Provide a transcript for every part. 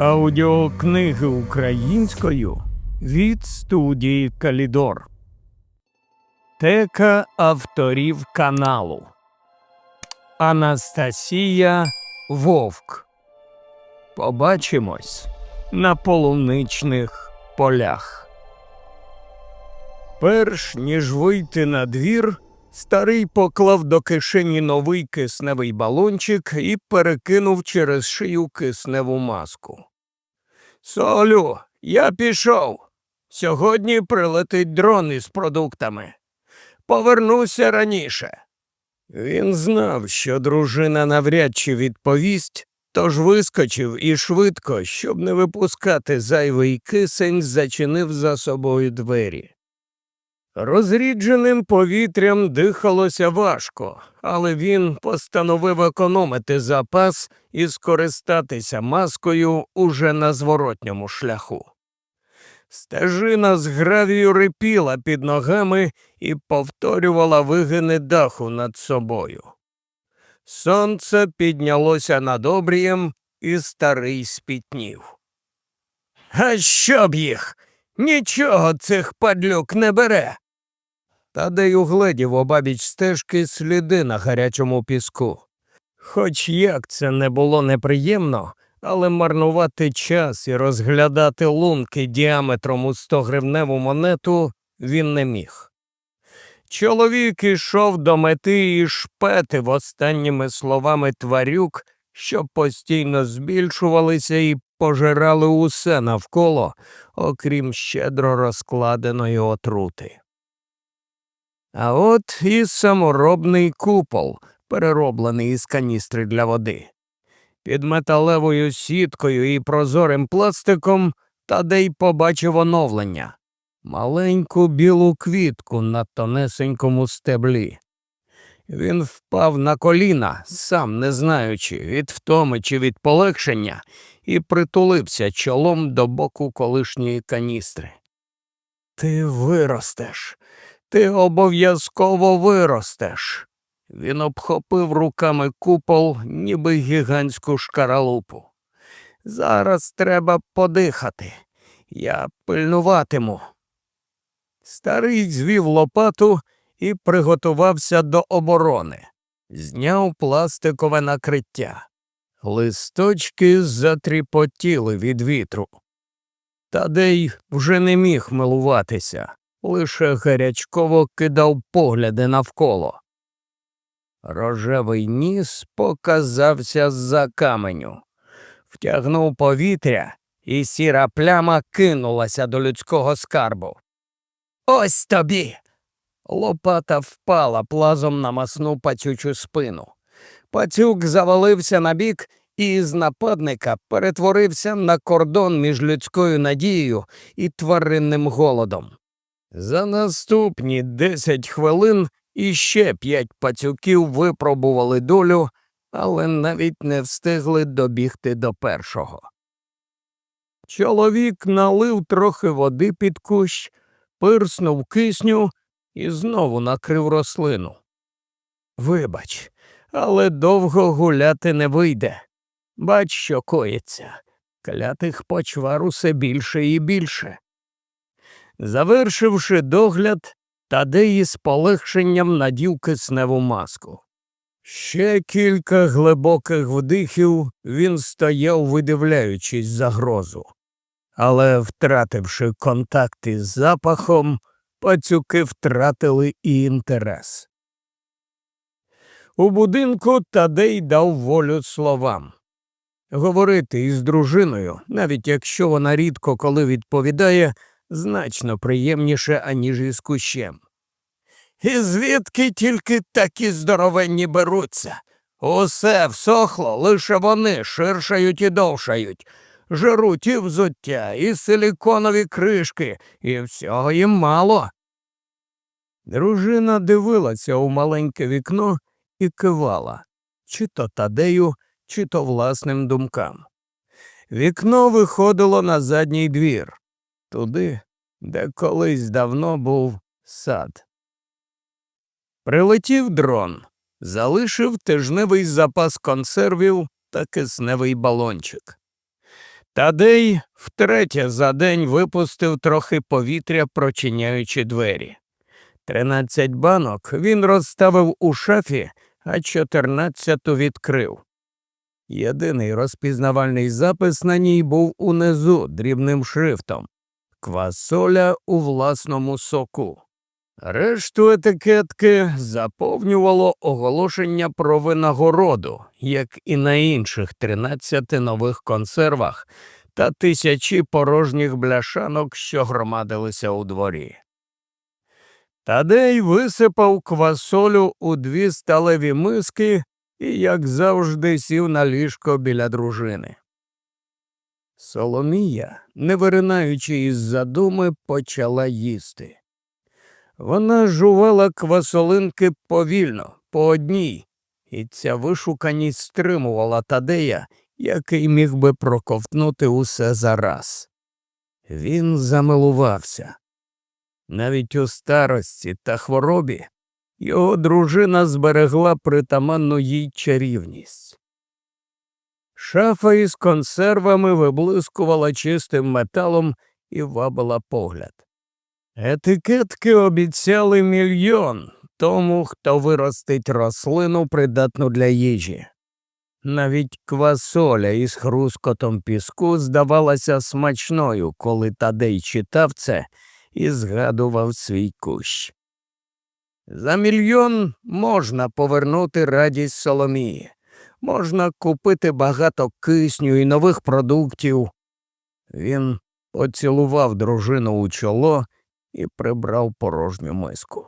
Аудіокниги українською від студії Калідор. Тека авторів каналу Анастасія Вовк. Побачимось на полуничних полях. Перш ніж вийти на двір, старий поклав до кишені новий кисневий балончик і перекинув через шию кисневу маску. Солю, я пішов. Сьогодні прилетить дрон із продуктами. Повернуся раніше. Він знав, що дружина навряд чи відповість, тож вискочив і швидко, щоб не випускати зайвий кисень, зачинив за собою двері. Розрідженим повітрям дихалося важко, але він постановив економити запас і скористатися маскою уже на зворотньому шляху. Стежина з гравію рипіла під ногами і повторювала вигини даху над собою. Сонце піднялося над обрієм, і старий спітнів. А щоб їх? Нічого цих падлюк не бере. Тадей угледів обабіч стежки сліди на гарячому піску. Хоч як це не було неприємно, але марнувати час і розглядати лунки діаметром у 100 гривневу монету він не міг. Чоловік ішов до мети і шпетив останніми словами тварюк, що постійно збільшувалися і пожирали усе навколо, окрім щедро розкладеної отрути. А от і саморобний купол, перероблений із каністри для води. Під металевою сіткою і прозорим пластиком Тадей побачив оновлення маленьку білу квітку на тонесенькому стеблі. Він впав на коліна, сам не знаючи, від втоми чи від полегшення, і притулився чолом до боку колишньої каністри. Ти виростеш, ти обов'язково виростеш. Він обхопив руками купол, ніби гігантську шкаралупу. Зараз треба подихати. Я пильнуватиму. Старий звів лопату і приготувався до оборони. Зняв пластикове накриття. Листочки затріпотіли від вітру. Тадей вже не міг милуватися, лише гарячково кидав погляди навколо. Рожевий ніс показався з-за каменю, втягнув повітря, і сіра пляма кинулася до людського скарбу. Ось тобі. Лопата впала плазом на масну пацючу спину. Пацюк завалився на бік і з нападника перетворився на кордон між людською надією і тваринним голодом. За наступні десять хвилин іще п'ять пацюків випробували долю, але навіть не встигли добігти до першого. Чоловік налив трохи води під кущ, пирснув кисню і знову накрив рослину. Вибач, але довго гуляти не вийде. Бач, що коїться. Клятих почвар усе більше і більше. Завершивши догляд, Тадей із полегшенням надів кисневу маску. Ще кілька глибоких вдихів він стояв, видивляючись загрозу. Але, втративши контакт із запахом, пацюки втратили і інтерес. У будинку Тадей дав волю словам. Говорити із дружиною, навіть якщо вона рідко коли відповідає, значно приємніше, аніж із кущем. І звідки тільки такі здоровенні беруться? Усе всохло, лише вони ширшають і довшають, жируть і взуття, і силіконові кришки, і всього їм мало. Дружина дивилася у маленьке вікно і кивала, чи то тадею, чи то власним думкам. Вікно виходило на задній двір, туди, де колись давно був сад. Прилетів дрон, залишив тижневий запас консервів та кисневий балончик. Тадей втретє за день випустив трохи повітря, прочиняючи двері. Тринадцять банок він розставив у шафі, а чотирнадцяту відкрив. Єдиний розпізнавальний запис на ній був унизу дрібним шрифтом Квасоля у власному соку. Решту етикетки заповнювало оголошення про винагороду, як і на інших 13 нових консервах та тисячі порожніх бляшанок, що громадилися у дворі. Тадей висипав квасолю у дві сталеві миски і, як завжди, сів на ліжко біля дружини. Соломія, не виринаючи із задуми, почала їсти. Вона жувала квасолинки повільно, по одній, і ця вишуканість стримувала Тадея, який міг би проковтнути усе зараз. Він замилувався. Навіть у старості та хворобі його дружина зберегла притаманну їй чарівність. Шафа із консервами виблискувала чистим металом і вабила погляд. Етикетки обіцяли мільйон тому, хто виростить рослину, придатну для їжі. Навіть квасоля із хрускотом піску здавалася смачною, коли Тадей читав це і згадував свій кущ. За мільйон можна повернути радість Соломії, можна купити багато кисню і нових продуктів. Він поцілував дружину у чоло і прибрав порожню миску.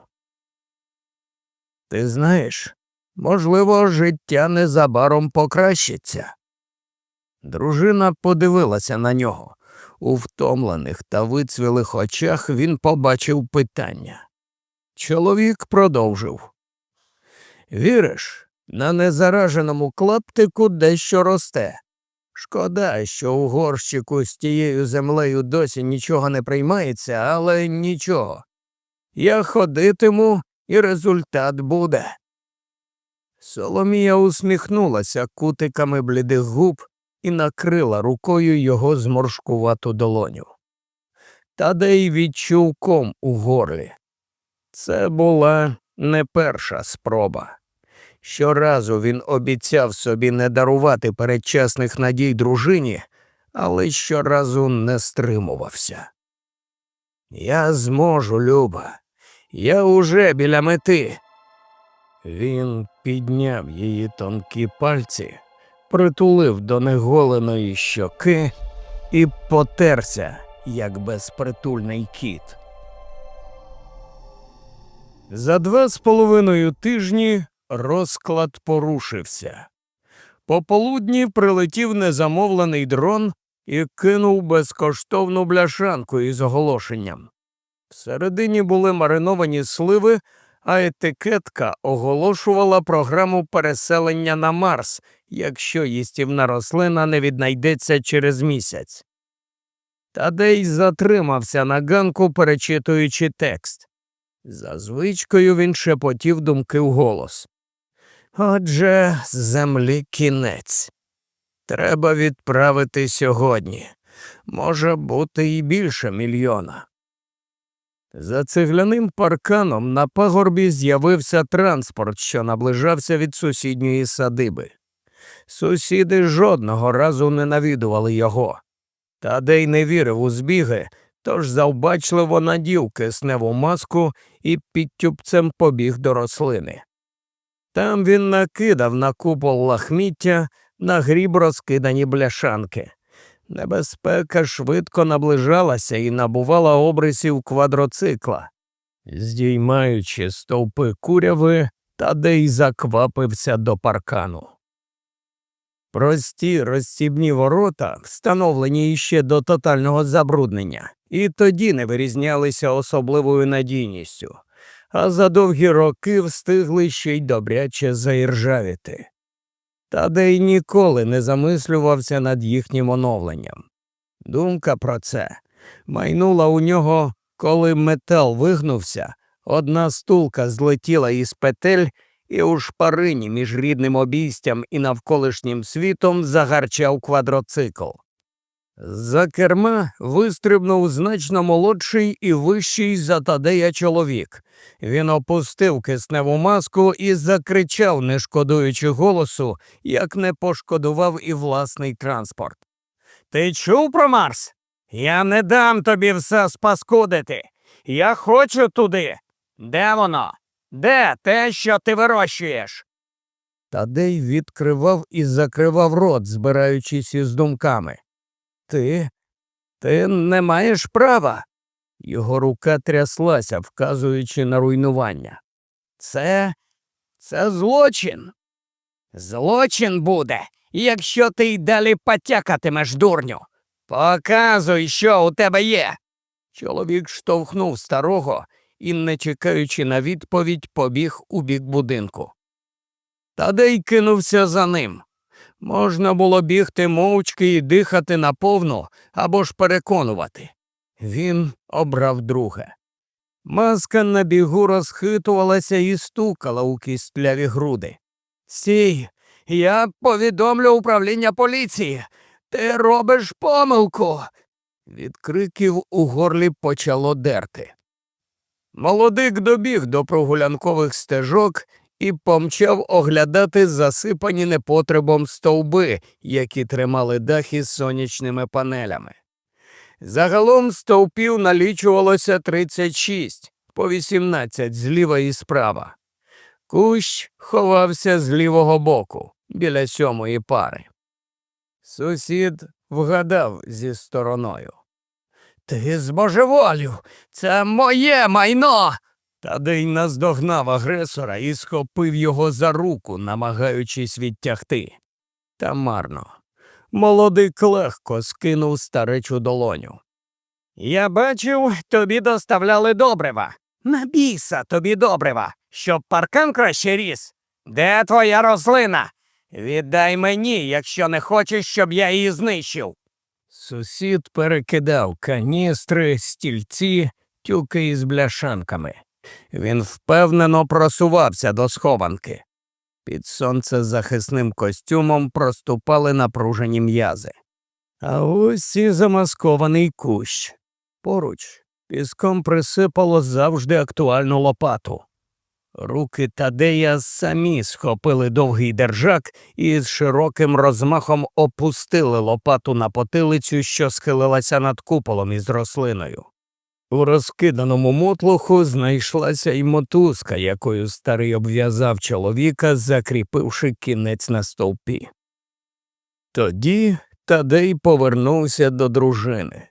Ти знаєш, можливо, життя незабаром покращиться. Дружина подивилася на нього. У втомлених та вицвілих очах він побачив питання. Чоловік продовжив. Віриш, на незараженому клаптику дещо росте. Шкода, що у горщику з тією землею досі нічого не приймається, але нічого. Я ходитиму, і результат буде. Соломія усміхнулася кутиками блідих губ і накрила рукою його зморшкувату долоню. Тадей відчув ком у горлі. Це була не перша спроба. Щоразу він обіцяв собі не дарувати передчасних надій дружині, але щоразу не стримувався. Я зможу, Люба, я уже біля мети. Він підняв її тонкі пальці, притулив до неголеної щоки і потерся, як безпритульний кіт. За два з половиною тижні розклад порушився. Пополудні прилетів незамовлений дрон і кинув безкоштовну бляшанку із оголошенням. Всередині були мариновані сливи, а етикетка оголошувала програму переселення на Марс, якщо їстівна рослина не віднайдеться через місяць. Тадей затримався на ганку, перечитуючи текст. За звичкою він шепотів думки вголос. Отже, землі кінець. Треба відправити сьогодні. Може бути і більше мільйона. За цегляним парканом на пагорбі з'явився транспорт, що наближався від сусідньої садиби. Сусіди жодного разу не навідували його. Тадей не вірив у збіги, тож завбачливо надів кисневу маску і під тюбцем побіг до рослини. Там він накидав на купол лахміття, на гріб розкидані бляшанки. Небезпека швидко наближалася і набувала обрисів квадроцикла. Здіймаючи стовпи куряви, Тадей заквапився до паркану. Прості розсібні ворота, встановлені іще до тотального забруднення, і тоді не вирізнялися особливою надійністю, а за довгі роки встигли ще й добряче заіржавіти. Тадей ніколи не замислювався над їхнім оновленням. Думка про це майнула у нього, коли метал вигнувся, одна стулка злетіла із петель, і у шпарині між рідним обійстям і навколишнім світом загарчав квадроцикл. За керма вистрибнув значно молодший і вищий за Тадея чоловік. Він опустив кисневу маску і закричав, не шкодуючи голосу, як не пошкодував і власний транспорт. Ти чув про Марс? Я не дам тобі все спаскудити. Я хочу туди. Де воно? Де те, що ти вирощуєш? Тадей відкривав і закривав рот, збираючись із думками. Ти? Ти не маєш права. Його рука тряслася, вказуючи на руйнування. Це це злочин. Злочин буде, якщо ти й далі потякатимеш, дурню. Показуй, що у тебе є. Чоловік штовхнув старого і, не чекаючи на відповідь, побіг у бік будинку. Тадей кинувся за ним. Можна було бігти мовчки і дихати наповну або ж переконувати. Він обрав друге. Маска на бігу розхитувалася і стукала у кістляві груди. Сій, я повідомлю управління поліції. Ти робиш помилку. Від криків у горлі почало дерти. Молодик добіг до прогулянкових стежок і помчав оглядати засипані непотребом стовби, які тримали дах із сонячними панелями. Загалом стовпів налічувалося 36, по 18 зліва і справа. Кущ ховався з лівого боку, біля сьомої пари. Сусід вгадав зі стороною. Ти збожеволів, це моє майно. Тадей наздогнав агресора і схопив його за руку, намагаючись відтягти. Та марно. Молодик легко скинув старечу долоню. Я бачив, тобі доставляли добрива. На біса тобі добрива, щоб паркан краще ріс. Де твоя рослина? Віддай мені, якщо не хочеш, щоб я її знищив. Сусід перекидав каністри, стільці, тюки із бляшанками. Він впевнено просувався до схованки. Під сонцезахисним костюмом проступали напружені м'язи. А ось і замаскований кущ. Поруч піском присипало завжди актуальну лопату. Руки Тадея самі схопили довгий держак і з широким розмахом опустили лопату на потилицю, що схилилася над куполом із рослиною. У розкиданому мотлуху знайшлася й мотузка, якою старий обв'язав чоловіка, закріпивши кінець на стовпі. Тоді Тадей повернувся до дружини.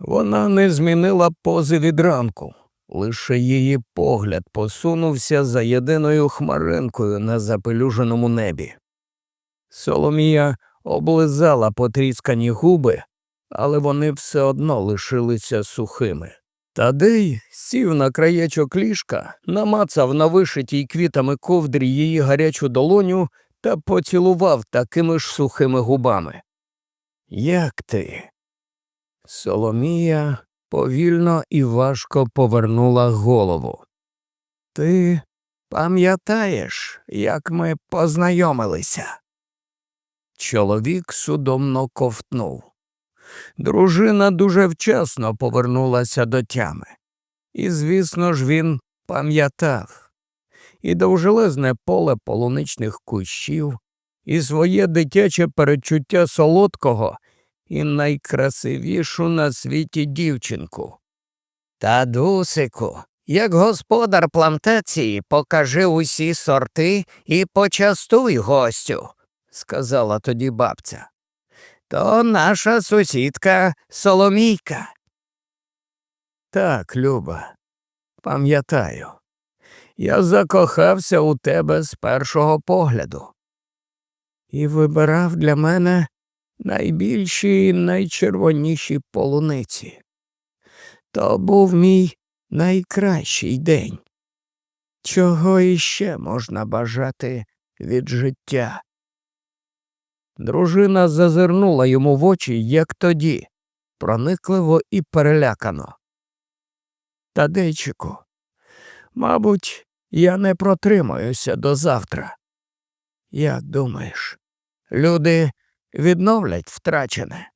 Вона не змінила пози від ранку, лише її погляд посунувся за єдиною хмаринкою на запелюженому небі. Соломія облизала потріскані губи, але вони все одно лишилися сухими. Тадей сів на краєчок ліжка, намацав на вишитій квітами ковдрі її гарячу долоню та поцілував такими ж сухими губами. Як ти? Соломія повільно і важко повернула голову. Ти пам'ятаєш, як ми познайомилися? Чоловік судомно ковтнув. Дружина дуже вчасно повернулася до тями. І, звісно ж, він пам'ятав і довжелезне поле полуничних кущів, і своє дитяче перечуття солодкого і найкрасивішу на світі дівчинку. Тадусику, як господар плантації, покажи усі сорти і почастуй гостю, сказала тоді бабця то наша сусідка Соломійка. Так, Люба, пам'ятаю, я закохався у тебе з першого погляду і вибирав для мене найбільші і найчервоніші полуниці. То був мій найкращий день. Чого іще можна бажати від життя? Дружина зазирнула йому в очі, як тоді, проникливо і перелякано. Тадейчику, мабуть, я не протримаюся до завтра. Як думаєш, люди відновлять втрачене?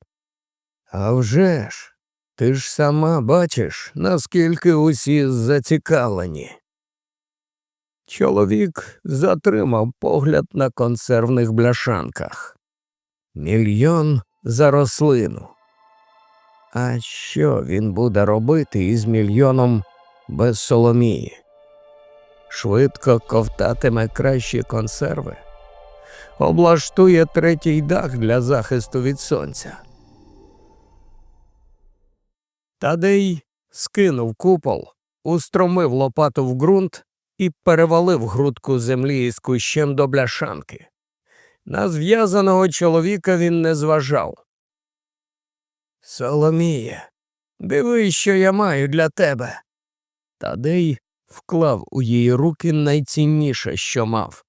А вже ж, ти ж сама бачиш, наскільки усі зацікавлені. Чоловік затримав погляд на консервних бляшанках. Мільйон за рослину. А що він буде робити із мільйоном без Соломії? Швидко ковтатиме кращі консерви, облаштує третій дах для захисту від сонця. Тадей скинув купол, устромив лопату в ґрунт і перевалив грудку землі із кущем до бляшанки. На зв'язаного чоловіка він не зважав. Соломіє, дивись, що я маю для тебе. Тадей вклав у її руки найцінніше, що мав.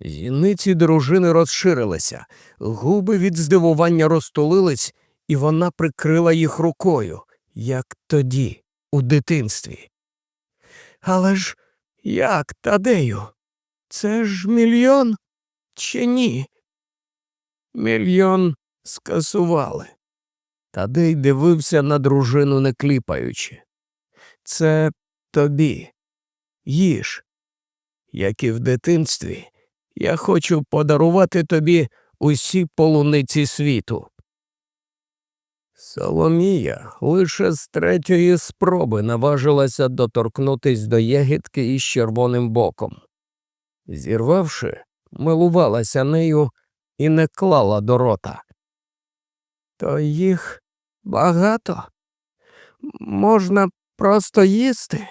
Зіниці дружини розширилися, губи від здивування розтулились, і вона прикрила їх рукою, як тоді, у дитинстві. Але ж як, Тадею? Це ж мільйон чи ні? Мільйон скасували. Тадей дивився на дружину, не кліпаючи. Це тобі. Їж. Як і в дитинстві, я хочу подарувати тобі усі полуниці світу. Соломія лише з третьої спроби наважилася доторкнутись до ягідки із червоним боком. Зірвавши, милувалася нею і не клала до рота. То їх багато. Можна просто їсти.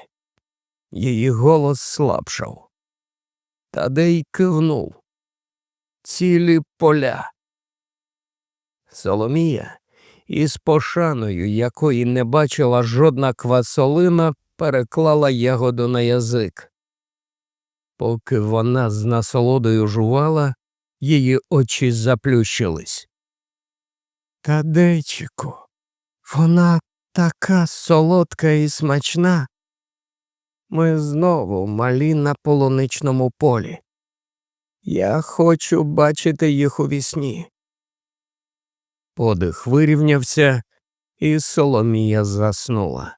Її голос слабшав. Тадей кивнув. Цілі поля. Соломія із пошаною, якої не бачила жодна квасолина, переклала ягоду на язик. Поки вона з насолодою жувала, її очі заплющились. Тадейчику, вона така солодка і смачна. Ми знову малі на полуничному полі. Я хочу бачити їх у вісні. Подих вирівнявся, і Соломія заснула.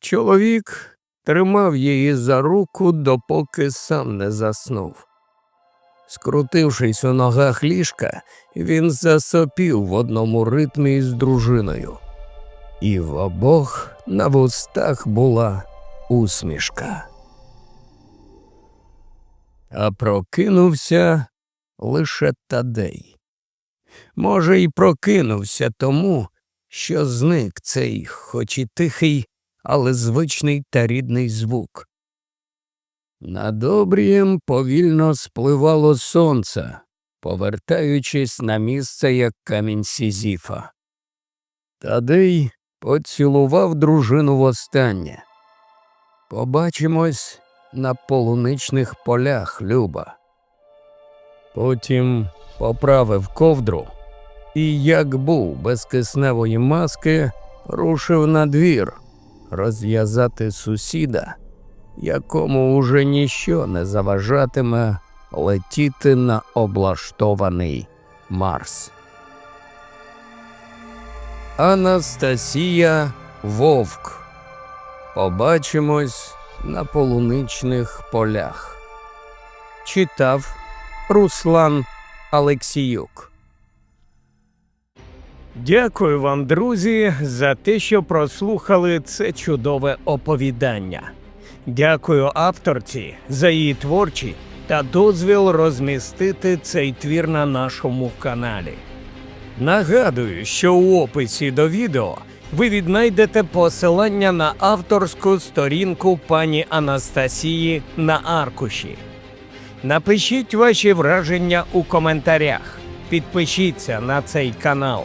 Чоловік тримав її за руку, допоки сам не заснув. Скрутившись у ногах ліжка, він засопів в одному ритмі з дружиною. І в обох на вустах була усмішка. А прокинувся лише Тадей. Може, й прокинувся тому, що зник цей, хоч і тихий, але звичний та рідний звук. Над обрієм повільно спливало сонце, повертаючись на місце, як камінь Сізіфа. Тадей поцілував дружину востаннє. Побачимось на полуничних полях, Люба. Потім поправив ковдру і, як був без кисневої маски, рушив на двір розв'язати сусіда, якому уже ніщо не заважатиме летіти на облаштований Марс. Анастасія Вовк. Побачимось на полуничних полях. Читав Руслан Алексіюк. Дякую вам, друзі, за те, що прослухали це чудове оповідання. Дякую авторці за її творчі та дозвіл розмістити цей твір на нашому каналі. Нагадую, що у описі до відео ви віднайдете посилання на авторську сторінку пані Анастасії на аркуші. Напишіть ваші враження у коментарях, підпишіться на цей канал,